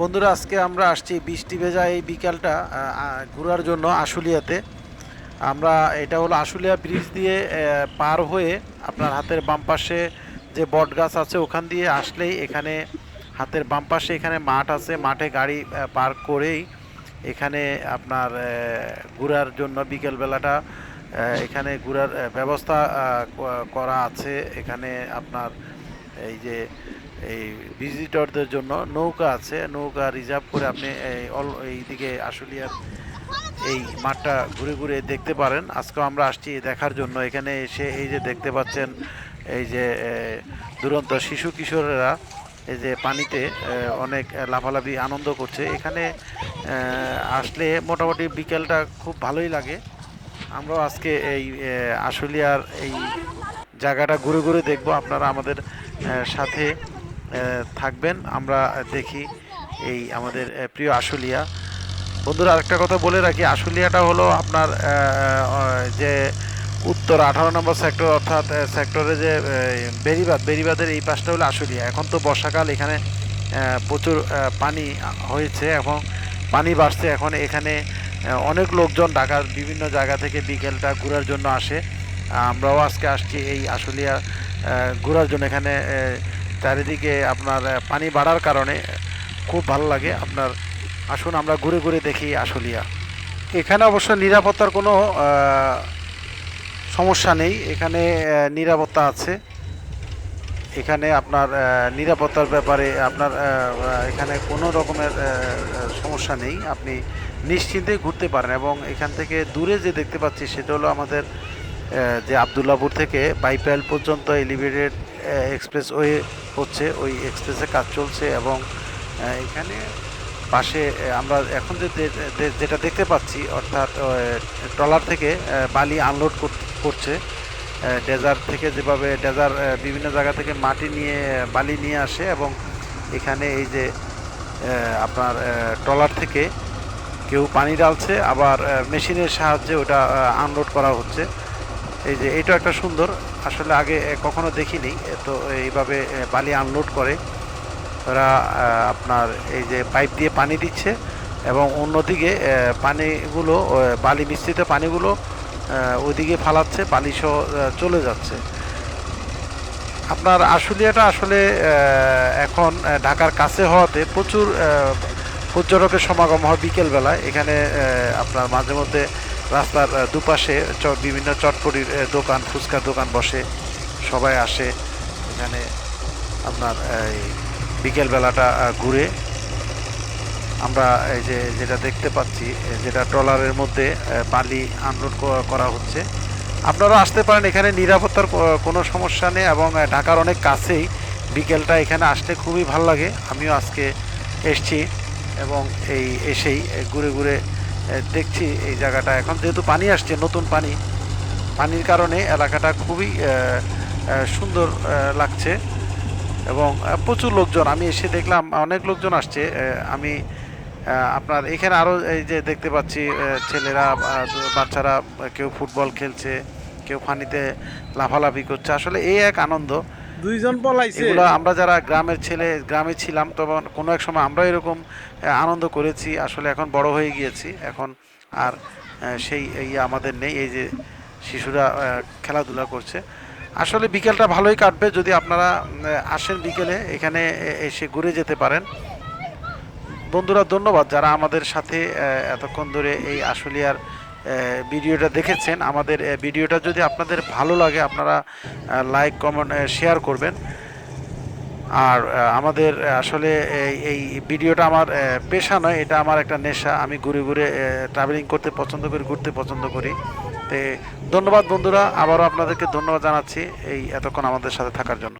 বন্ধুরা, আজকে আমরা আসছি বৃষ্টি ভেজা এই বিকালটা ঘোরার জন্য আশুলিয়াতে। আমরা, এটা হলো আশুলিয়া ব্রিজ দিয়ে পার হয়ে আপনার হাতের বাম পাশে যে বট গাছ আছে, ওখান দিয়ে আসলেই এখানে, হাতের বাম পাশে এখানে মাঠ আছে। মাঠে গাড়ি পার্ক করেই এখানে আপনার ঘোরার জন্য বিকেলবেলাটা এখানে ঘোরার ব্যবস্থা করা আছে। এখানে আপনার এই যে এই ভিজিটরদের জন্য নৌকা আছে, নৌকা রিজার্ভ করে আপনি এইদিকে আশুলিয়ার এই মাঠটা ঘুরে ঘুরে দেখতে পারেন। আজকে আমরা আসছি দেখার জন্য। এখানে এসে এই যে দেখতে পাচ্ছেন, এই যে দুরন্ত শিশু কিশোরেরা এই যে পানিতে অনেক লাফালাফি, আনন্দ করছে। এখানে আসলে মোটামুটি বিকেলটা খুব ভালোই লাগে। আমরাও আজকে এই আশুলিয়ার এই জায়গাটা ঘুরে ঘুরে দেখব। আপনারা আমাদের সাথে থাকবেন। আমরা দেখি এই আমাদের প্রিয় আশুলিয়া। বন্ধুরা, আরেকটা কথা বলে রাখি, আশুলিয়াটা হলো আপনার যে উত্তর আঠারো নম্বর সেক্টর, অর্থাৎ সেক্টরে যে বেরিবাদ বেরিবাদের এই পাশটা হলো আশুলিয়া। এখন তো বর্ষাকাল, এখানে প্রচুর পানি হয়েছে এবং পানি বাড়ছে। এখন এখানে অনেক লোকজন ঢাকার বিভিন্ন জায়গা থেকে বিকেলটা ঘোরার জন্য আসে। আমরাও আজকে আসছি এই আশুলিয়া ঘোরার জন্য। এখানে চারিদিকে আপনার পানি বাড়ার কারণে খুব ভালো লাগে। আপনার, আসুন আমরা ঘুরে ঘুরে দেখি আশুলিয়া। এখানে অবশ্য নিরাপত্তার কোনো সমস্যা নেই। এখানে নিরাপত্তা আছে। এখানে আপনার নিরাপত্তার ব্যাপারে আপনার এখানে কোনো রকমের সমস্যা নেই। আপনি নিশ্চিন্তে ঘুরতে পারেন এবং এখান থেকে দূরে যে দেখতে পাচ্ছি সেটা হলো আমাদের যে আবদুল্লাপুর থেকে বাইপাইল পর্যন্ত এলিভেটেড এক্সপ্রেস ওয়ে হচ্ছে, ওই এক্সপ্রেসে কাজ চলছে এবং এখানে পাশে আমরা এখন যে যেটা দেখতে পাচ্ছি, অর্থাৎ ট্রলার থেকে বালি আনলোড করছে ডেজার থেকে যেভাবে ডেজার বিভিন্ন জায়গা থেকে মাটি নিয়ে, বালি নিয়ে আসে এবং এখানে এই যে আপনার ট্রলার থেকে কেউ পানি ডালছে আবার মেশিনের সাহায্যে ওটা আনলোড করা হচ্ছে। এই যে এটা একটা সুন্দর। আসলে আগে কখনো দেখিনি। তো এইভাবে বালি আনলোড করে ওরা আপনার এই যে পাইপ দিয়ে পানি দিচ্ছে এবং অন্যদিকে পানিগুলো বালি মিশ্রিত পানিগুলো ওইদিকে ফালাচ্ছে বালি সহ চলে যাচ্ছে। আপনার আশুলিয়াটা আসলে এখন ঢাকার কাছে হওয়াতে প্রচুর পর্যটকের সমাগম হয় বিকেলবেলায়। এখানে আপনার মাঝে মধ্যে রাস্তার দুপাশে বিভিন্ন চটপটির দোকান, ফুচকার দোকান বসে, সবাই আসে। এখানে আপনার, এই বিকেলবেলাটা ঘুরে আমরা এই যে, যেটা দেখতে পাচ্ছি যেটা ট্রলারের মধ্যে বালি আনলোড করা হচ্ছে। আপনারা আসতে পারেন, এখানে নিরাপত্তার কোনো সমস্যা নেই এবং ঢাকার অনেক কাছেই বিকেলটা এখানে আসলে খুবই ভালো লাগে। আমিও আজকে এসছি এবং এই এসেই ঘুরে ঘুরে দেখছি এই জায়গাটা। এখন যেহেতু পানি আসছে, নতুন পানি, পানির কারণে এলাকাটা খুবই সুন্দর লাগছে। এবং প্রচুর লোকজন, আমি এসে দেখলাম, অনেক লোকজন আসছে। আমি আপনার এখানে আরও এই যে দেখতে পাচ্ছি ছেলেরা বাচ্চারা, কেউ ফুটবল খেলছে, কেউ পানিতে লাফালাফি করছে। আসলে এই এক আনন্দ। দুইজন পলাইছে। এগুলো আমরা যারা গ্রামের ছেলে, গ্রামে ছিলাম, তখন কোনো এক সময় আমরা এরকম আনন্দ করেছি। আসলে এখন বড় হয়ে গিয়েছি। এখন আর সেই ইয়ে আমাদের নেই। এই যে শিশুরা খেলাধুলা করছে। আসলে বিকেলটা ভালোই কাটবে। যদি আপনারা আসেন বিকেলে, এখানে এসে ঘুরে যেতে পারেন। বন্ধুরা, ধন্যবাদ যারা আমাদের সাথে এতক্ষণ ধরে এই আশুলিয়ার ভিডিওটা দেখেছেন, আমাদের ভিডিওটা যদি আপনাদের ভালো লাগে, আপনারা লাইক কমেন্ট শেয়ার করবেন। আর আমাদের আসলে এই ভিডিওটা আমার পেশা নয়, এটা আমার একটা নেশা। আমি ঘুরে ঘুরে ট্রাভেলিং করতে পছন্দ করি, ঘুরতে পছন্দ করি। তে, ধন্যবাদ বন্ধুরা, আবারও আপনাদেরকে ধন্যবাদ জানাচ্ছি এই এতক্ষণ আমাদের সাথে থাকার জন্য।